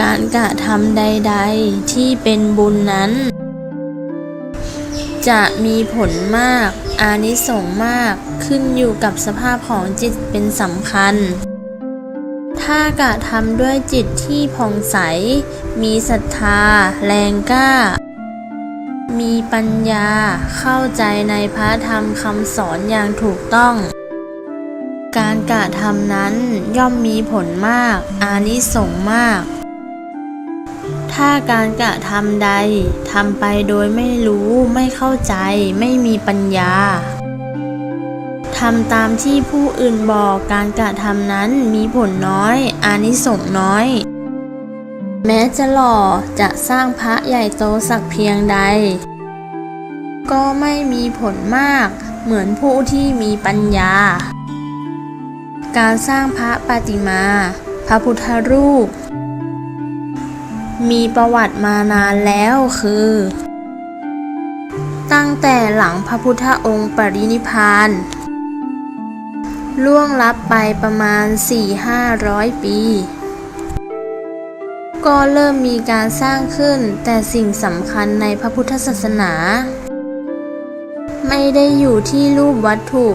การกระทำใด ๆ ที่เป็นบุญนั้น จะมีผลมาก อานิสงส์มากขึ้นอยู่กับสภาพของจิตเป็นสำคัญ ถ้ากระทำด้วยจิตที่ผ่องใส มีศรัทธา แรงกล้า มีปัญญาเข้าใจในพระธรรมคำสอนอย่างถูกต้องการกระทำนั้นย่อมมีผลมาก อานิสงส์มาก ถ้าการกระทำใดทำไปโดยไม่รู้ไม่เข้าใจ ไม่มีปัญญาทำตามที่ผู้อื่นบอกการกระทำนั้นมีผลน้อย อานิสงส์น้อย แม้จะหล่อจะสร้างพระใหญ่โตสักเพียงใด ก็ไม่มีผลมากเหมือนผู้ที่มีปัญญา การสร้างพระปฏิมา พระพุทธรูป มีประวัติมานานแล้วคือ ตั้งแต่หลังพระพุทธองค์ปรินิพานล่วงลับไปประมาณ 4-500 ปี ก็เริ่มมีการสร้างขึ้นแต่สิ่งสำคัญในพระพุทธศาสนา ไม่ได้อยู่ที่รูปวัตถุ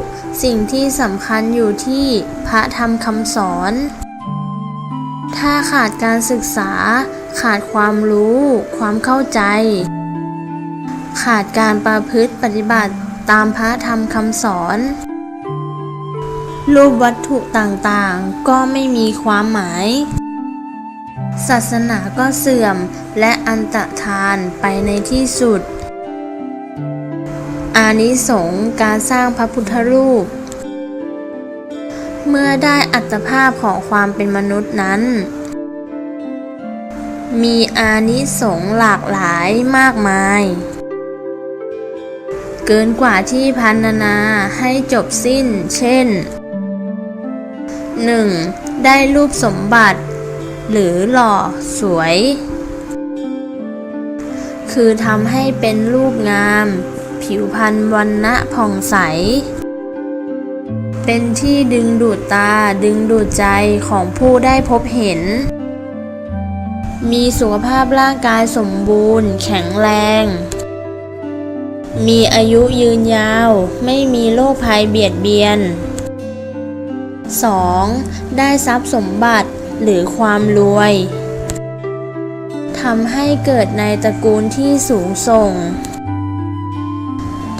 สิ่งที่สำคัญอยู่ที่พระธรรมคำสอน ถ้าขาดการศึกษา ขาดความรู้ ความเข้าใจ ขาดการประพฤติปฏิบัติตามพระธรรมคำสอน รูปวัตถุต่างๆ ก็ไม่มีความหมาย ศาสนาก็เสื่อมและอันตรธานไปในที่สุด อานิสงส์การสร้างพระพุทธรูป เมื่อได้อัตภาพของความเป็นมนุษย์นั้น มีอานิสงส์หลากหลายมากมาย เกินกว่าที่พันนาให้จบสิ้น เช่น 1. ได้รูปสมบัติ หรือหล่อสวย คือทำให้เป็นรูปงาม ผิวพรรณวันณะผ่องใส เป็นที่ดึงดูดตาดึงดูดใจของผู้ได้พบเห็น มีสุขภาพร่างกายสมบูรณ์ แข็งแรง มีอายุยืนยาว ไม่มีโรคภัยเบียดเบียน 2. ได้ทรัพย์สมบัติหรือความรวยทำให้เกิดในตระกูลที่สูงส่ง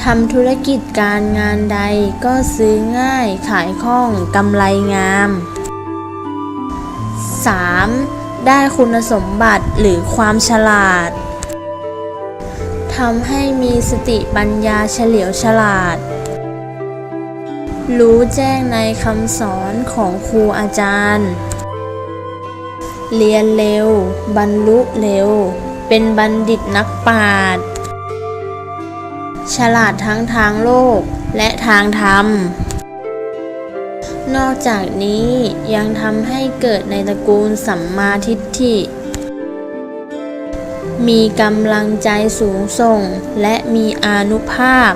ทำธุรกิจการงานใดก็ซื้อง่ายขายคล่องกำไรงาม 3. ได้คุณสมบัติหรือความฉลาดทำให้มีสติปัญญาเฉลียวฉลาด รู้แจ้งในคำสอนของครูอาจารย์ เรียนเร็ว บรรลุเร็ว เป็นบัณฑิตนักปราชญ์ ฉลาดทั้งทางโลกและทางธรรม นอกจากนี้ยังทำให้เกิดในตระกูลสัมมาทิฏฐิ มีกำลังใจสูงส่งและมีอานุภาพ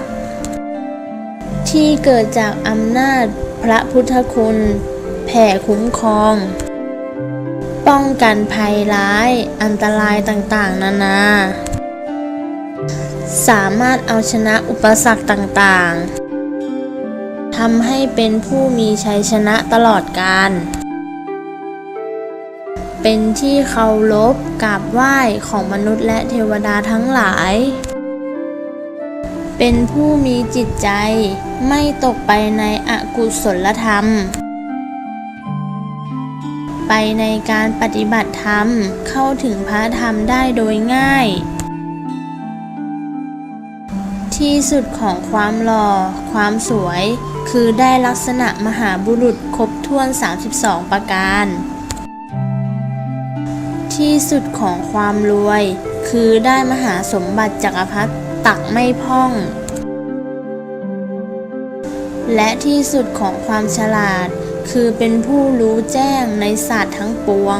ที่เกิดจากอำนาจพระพุทธคุณแผ่คุ้มครอง ป้องกันภัยร้ายอันตรายต่างๆ นานา สามารถเอาชนะอุปสรรคต่างๆ ทำให้เป็นผู้มีชัยชนะตลอดกาล เป็นที่เคารพกราบไหว้ของมนุษย์และเทวดาทั้งหลาย เป็นผู้มีจิตใจไม่ตกไปในอกุศลธรรม ไปในการปฏิบัติธรรมเข้าถึงพระธรรมได้โดยง่าย ที่สุดของความหล่อ ความสวย คือได้ลักษณะมหาบุรุษครบถ้วน 32 ประการ ที่สุดของความรวย คือได้มหาสมบัติจักรพรรดิตักไม่พ่อง และที่สุดของความฉลาด คือเป็นผู้รู้แจ้งในศาสตร์ทั้งปวง